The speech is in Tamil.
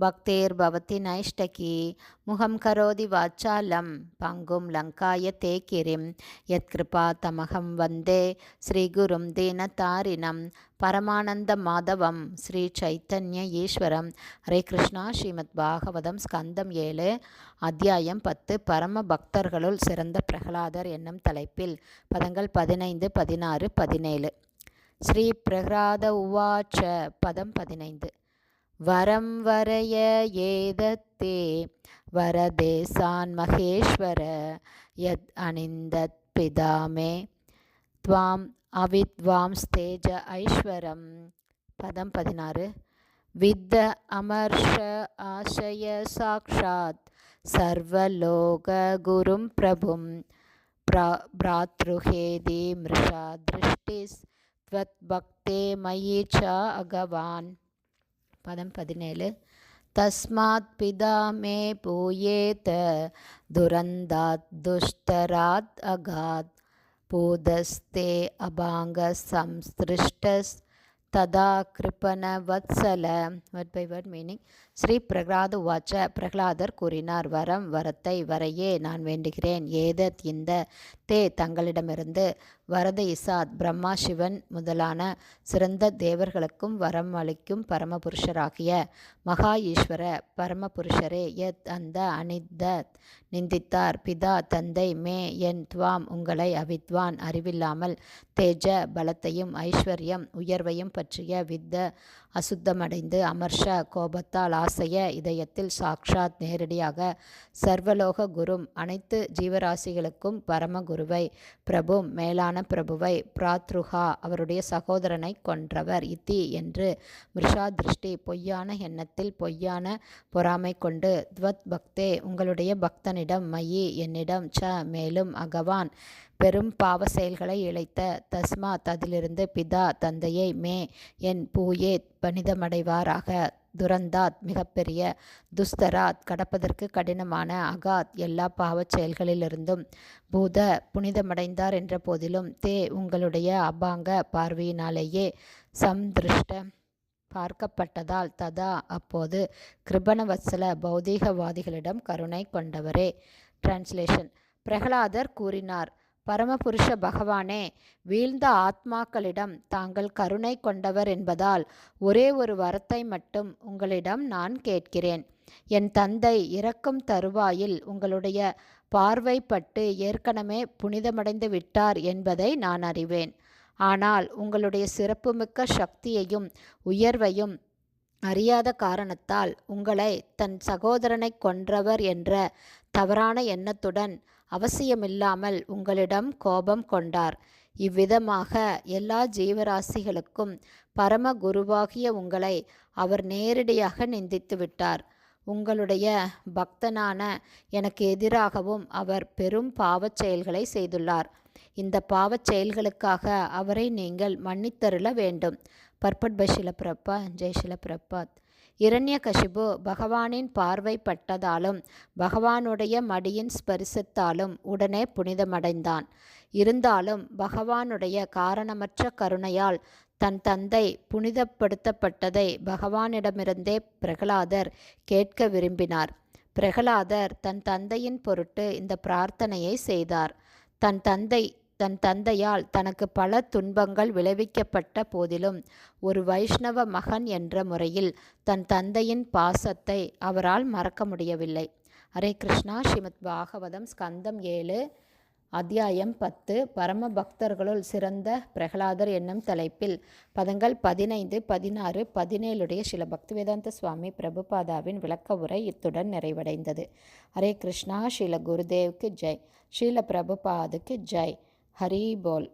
பக்தேர் பவதி நைஷ்டகி முகம் கரோதி வாச்சாலம் பங்கும் லங்காய தே கிரிம் யத்கிருபா தமகம் வந்தே ஸ்ரீகுரும் தீனதாரிணம் பரமானந்த மாதவம் ஸ்ரீ சைத்தன்ய ஈஸ்வரம். ஹரே கிருஷ்ணா ஸ்ரீமத் பாகவதம் ஸ்கந்தம் ஏழு அத்தியாயம் பத்து. பரம பக்தர்களுள் சிறந்த பிரகலாதர் என்னும் தலைப்பில் பதங்கள் பதினைந்து பதினாறு பதினேழு. ஸ்ரீ பிரகலாத உவாச்ச பதம் பதினைந்து. வரம் வரைய ஏதத்தே வரதேசான் மகேஸ்வர யத் அனிந்தத் பிதாமே துவாம் அவித்வாம்ஸ்தேஜ ஐஸ்வரம் பதம் பதினாறு வித்த அமர்ஷ ஆசய சாக்ஷாத் சர்வலோக குரும் பிரபும் பிரா பிராத்ருஹேதி மிருஷா திருஷ்டிஸ் त्वत् भक्ते मयि च अगवान् பதம் பதினேழு தஸ்மாத் பிதா மே பூயேத துரந்தாத் துஷ்டராத் அகாத் பூதஸ்தே அபாங்க சம்ஸ்திருஷ்டஸ் ததா கிருப்பண வத்சல word by word meaning Shri Prahlada வாச்ச பிரகலாதர் கூறினார் வரம் வரத்தை வரையே நான் வேண்டுகிறேன். ஏதத் இந்த தே தங்களிடமிருந்து வரத இசாத் பிரம்மா சிவன் முதலான சிறந்த தேவர்களுக்கும் வரம் அளிக்கும் பரமபுருஷராகிய மகா ஈஸ்வர பரமபுருஷரே எத் அந்த அனித்த நிந்தித்தார். பிதா தந்தை மே என் துவாம் உங்களை அவித்வான். அறிவில்லாமல் தேஜ பலத்தையும் ஐஸ்வர்யம் உயர்வையும் பற்றிய வித்த அசுத்தமடைந்து அமர்ஷ கோபத்தால் ஆசைய இதயத்தில் சாக்ஷாத் நேரடியாக சர்வலோக குரும் அனைத்து ஜீவராசிகளுக்கும் பரமகுருவை பிரபு மேலான பிரபுவை பிராத்ருஹா அவருடைய சகோதரனை கொன்றவர் இத்தி என்று மிருஷா திருஷ்டி பொய்யான எண்ணத்தில் பொய்யான பொறாமை கொண்டு துவத் பக்தே உங்களுடைய பக்தனிடம் மயி என்னிடம் ச மேலும் அகவான். பெரும் பாவ செயல்களை இழைத்த தஸ்மாத் அதிலிருந்து பிதா தந்தையை மே என் பூயேத் பணிதமடைவாராக. துரந்தாத் மிகப்பெரிய துஸ்தராத் கடப்பதற்கு கடினமான அகாத் எல்லா பாவச் செயல்களிலிருந்தும் பூத புனிதமடைந்தார் என்ற போதிலும் தே உங்களுடைய அபாங்க பார்வையினாலேயே சம்திருஷ்ட பார்க்கப்பட்டதால் ததா அப்போது கிருபணவத்சல பௌதீகவாதிகளிடம் கருணை கொண்டவரே. டிரான்ஸ்லேஷன் பிரகலாதர் கூறினார் பரமபுருஷ பகவானே வீழ்ந்த ஆத்மாக்களிடம் தாங்கள் கருணை கொண்டவர் என்பதால் ஒரே ஒரு வரத்தை மட்டும் உங்களிடம் நான் கேட்கிறேன். என் தந்தை இறக்கும் தருவாயில் உங்களுடைய பார்வைப்பட்டு ஏற்கனவே புனிதமடைந்து விட்டார் என்பதை நான் அறிவேன். ஆனால் உங்களுடைய சிறப்புமிக்க சக்தியையும் உயர்வையும் அறியாத காரணத்தால் உங்களை தன் சகோதரனை கொன்றவர் என்ற தவறான எண்ணத்துடன் அவசியமில்லாமல் உங்களிடம் கோபம் கொண்டார். இவ்விதமாக எல்லா ஜீவராசிகளுக்கும் பரம குருவாகிய உங்களை அவர் நேரடியாக நிந்தித்து விட்டார். உங்களுடைய பக்தனான எனக்கு எதிராகவும் அவர் பெரும் பாவச் செயல்களை செய்துள்ளார். இந்த பாவச் செயல்களுக்காக அவரை நீங்கள் மன்னித்தருள வேண்டும். பர்பட் பை ஷிலப்பிரப்பா ஜெய் ஷிலப்பிரப்பாத் இரண்ய கஷிபு பகவானின் பார்வைப்பட்டதாலும் பகவானுடைய மடியின் ஸ்பரிசத்தாலும் உடனே புனிதமடைந்தான். இருந்தாலும் பகவானுடைய காரணமற்ற கருணையால் தன் தந்தை புனிதப்படுத்தப்பட்டதை பகவானிடமிருந்தே பிரகலாதர் கேட்க விரும்பினார். பிரகலாதர் தன் தந்தையின் பொருட்டு இந்த பிரார்த்தனையை செய்தார். தன் தந்தை தன் தந்தையால் தனக்கு பல துன்பங்கள் விளைவிக்கப்பட்ட போதிலும் ஒரு வைஷ்ணவ மகன் என்ற முறையில் தன் தந்தையின் பாசத்தை அவரால் மறக்க முடியவில்லை. ஹரே கிருஷ்ணா. ஸ்ரீமத் பாகவதம் ஸ்கந்தம் ஏழு அத்தியாயம் பத்து. பரம பக்தர்களுள் சிறந்த பிரகலாதர் என்னும் தலைப்பில் பதங்கள் பதினைந்து பதினாறு பதினேழுடைய சில பக்திவேதாந்த சுவாமி பிரபுபாதாவின் விளக்க உரை இத்துடன் நிறைவடைந்தது. ஹரே கிருஷ்ணா. ஸ்ரீல குருதேவுக்கு ஜெய். ஸ்ரீல பிரபுபாதுக்கு ஜெய். ஹரி போல்